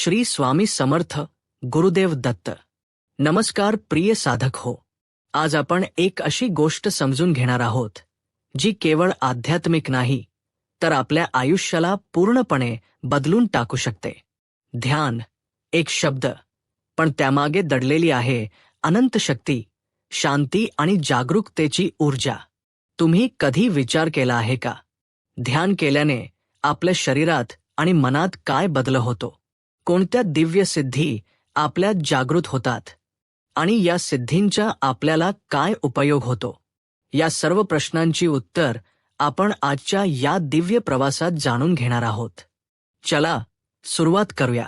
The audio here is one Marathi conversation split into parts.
श्री स्वामी समर्थ गुरुदेव दत्त. नमस्कार प्रिय साधक हो. आज आपण एक अशी गोष्ट समजून घेणार आहोत जी केवळ आध्यात्मिक नाही तर आपल्या आयुष्याला पूर्णपणे बदलून टाकू शकते. ध्यान एक शब्द पण त्यामागे दडलेली आहे अनंत शक्ती शांती आणि जागरूकतेची ऊर्जा. तुम्ही कधी विचार केला आहे का? ध्यान केल्याने आपल्या शरीरात आणि मनात काय बदल होतो? कोणत्या दिव्य सिद्धी आपल्यात जागृत होतात? आणि या सिद्धींचा आपल्याला काय उपयोग होतो? या सर्व प्रश्नांची उत्तर आपण आजच्या या दिव्य प्रवासात जाणून घेणार आहोत. चला सुरुवात करूया.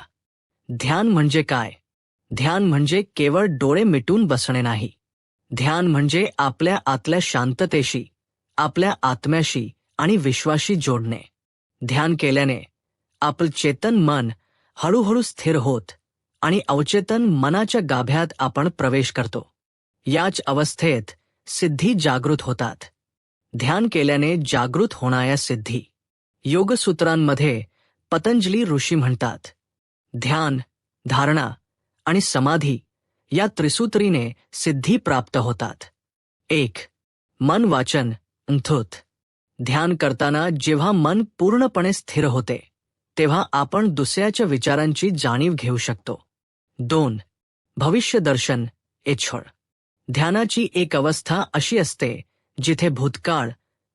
ध्यान म्हणजे काय? ध्यान म्हणजे केवळ डोळे मिटून बसणे नाही. ध्यान म्हणजे आपल्या आतल्या शांततेशी आपल्या आत्म्याशी आणि विश्वाशी जोडणे. ध्यान केल्याने आपलं चेतन मन हळूहळू स्थिर होत आणि अवचेतन मनाच्या गाभ्यात आपण प्रवेश करतो. याच अवस्थेत सिद्धी जागृत होतात. ध्यान केल्याने जागृत होणाऱ्या सिद्धी. योगसूत्रांमध्ये पतंजली ऋषी म्हणतात ध्यान धारणा आणि समाधी या त्रिसूत्रीने सिद्धी प्राप्त होतात. एक मन वाचन अंथुत ध्यान करताना जेव्हा मन पूर्णपणे स्थिर होते तेव्हा आपण दुसऱ्याच्या विचारांची जाणीव घेऊ शकतो. दोन. भविष्यदर्शन एछळ ध्यानाची एक अवस्था अशी असते जिथे भूतकाळ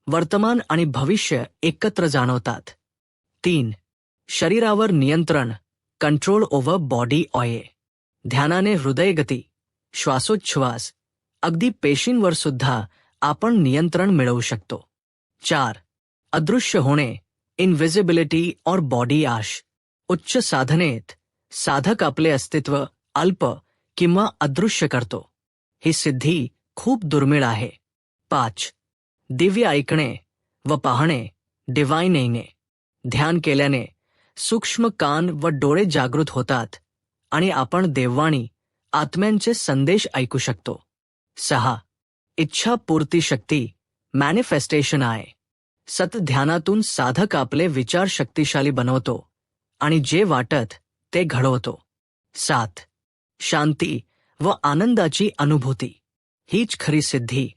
वर्तमान आणि भविष्य एकत्र जाणवतात. तीन. शरीरावर नियंत्रण कंट्रोल ओव्हर बॉडी ऑये. ध्यानाने हृदयगती श्वासोच्छ्वास अगदी पेशींवर सुद्धा आपण नियंत्रण मिळवू शकतो. चार. अदृश्य होणे इनव्हिजिबिलिटी और बॉडी आश उच्च साधनेत, साधक आपले अस्तित्व, अल्प किंवा अदृश्य करतो. ही सिद्धी खूप दुर्मिळ आहे. पाच, दिव्य ऐकणे व पाहणे डिवाइन येणे ध्यान केल्याने सूक्ष्म कान व डोळे जागृत होतात आणि आपण देववाणी, आत्म्यांचे संदेश ऐकू शकतो. सहा इच्छा पूर्ती शक्ती मॅनिफेस्टेशन आहे. सतध्यानातून साधक आपले विचार शक्तिशाली बनवतो आणि जे वाटत ते घडवतो. सात. शांती व आनंदाची अनुभूती. हीच खरी सिद्धी.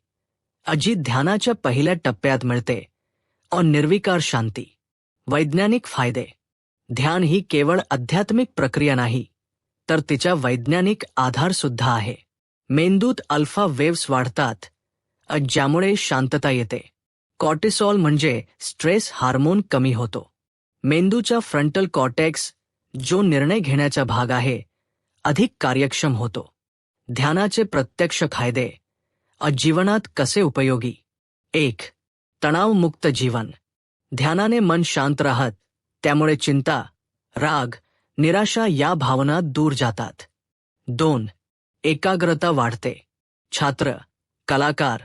अजी ध्यानाच्या पहिल्या टप्प्यात मिळते. और निर्विकार शांती. वैज्ञानिक फायदे. ध्यान ही केवळ आध्यात्मिक प्रक्रिया नाही तर तिचा वैज्ञानिक आधार सुद्धा आहे. मेंदूत अल्फा वेव्स वाढतात ज्यामुळे शांतता येते. कॉर्टिसॉल म्हणजे स्ट्रेस हार्मोन कमी होतो. मेंदूचा फ्रंटल कॉर्टेक्स जो निर्णय घेण्याचा भाग आहे अधिक कार्यक्षम होतो. ध्यानाचे प्रत्यक्ष फायदे जीवनात कसे उपयोगी? एक तणावमुक्त जीवन. ध्यानाने मन शांत राहत त्यामुळे चिंता राग निराशा या भावना दूर जातात. दोन एकाग्रता वाढते. छात्र कलाकार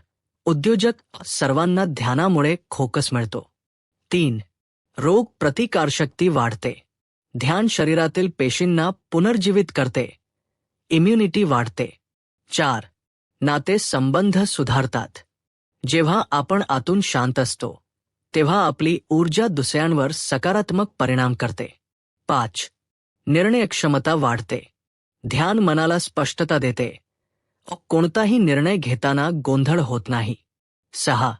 उद्योजक सर्वांना ध्यानामुळे खोकस मिळतो. तीन, रोग प्रतिकारशक्ती वाढते. ध्यान शरीरातील पेशींना पुनर्जीवित करते. इम्युनिटी वाढते. चार, नाते संबंध सुधारतात. जेव्हा आपण आतून शांत असतो, तेव्हा आपली ऊर्जा दुसऱ्यांवर सकारात्मक परिणाम करते. पाच निर्णय क्षमता वाढते. ध्यान मनाला स्पष्टता देते. कोणताही निर्णय घेताना गोंधळ होत नाही. सहा.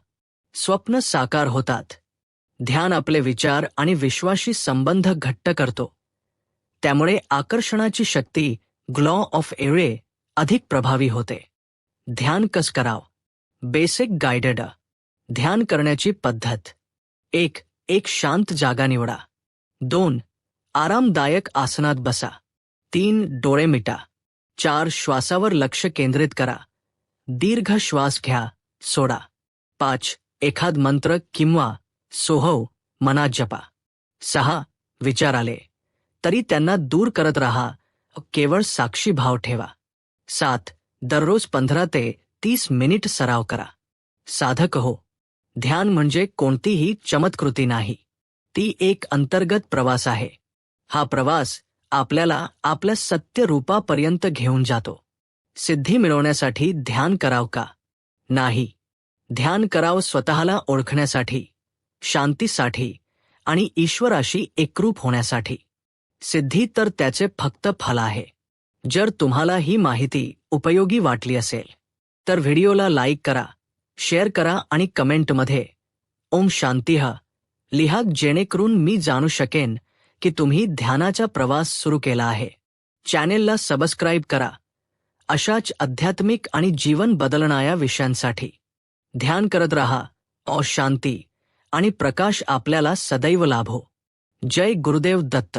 स्वप्न साकार होतात. ध्यान आपले विचार आणि विश्वाशी संबंध घट्ट करतो. त्यामुळे आकर्षणाची शक्ती ग्लॉ ऑफ एळे अधिक प्रभावी होते. ध्यान कस कराव? Basic guided. ध्यान करण्याची पद्धत. एक एक शांत जागा निवडा. दोन आरामदायक आसनात बसा. तीन डोळे मिटा. चार श्वासावर लक्ष केंद्रित करा. दीर्घ श्वास घ्या, सोडा. पाच, एखाद मंत्र किंवा सोहव मनात जपा. सहा, विचार आले. तरी त्यांना दूर करत राहा, केवळ साक्षी भाव ठेवा. सात, दररोज पंधरा ते तीस मिनिट सराव करा. साधक हो. ध्यान म्हणजे कोणतीही चमत्कृती नाही. ती एक अंतर्गत प्रवास आहे. हा प्रवास आपल्याला आपल्या सत्य रूपापर्यंत घेऊन जातो. सिद्धी मिळवण्यासाठी ध्यान कराव का? नाही. ध्यान कराव स्वतःला ओळखण्यासाठी शांतीसाठी आणि ईश्वराशी एकरूप होण्यासाठी. सिद्धी तर त्याचे फक्त फल आहे. जर तुम्हाला ही माहिती उपयोगी वाटली असेल तर व्हिडिओला लाईक करा शेअर करा आणि कमेंटमध्ये ओम शांतीह लिहा जेणेकरून मी जाणू शकेन की तुम्ही ध्यानाचा प्रवास सुरू केला आहे. चॅनेलला सबस्क्राईब करा. अशाच आध्यात्मिक आणि जीवन बदलणाऱ्या विषयांसाठी. ध्यान करत रहा. और शांती आणि प्रकाश आपल्याला सदैव लाभो. जय गुरुदेव दत्त.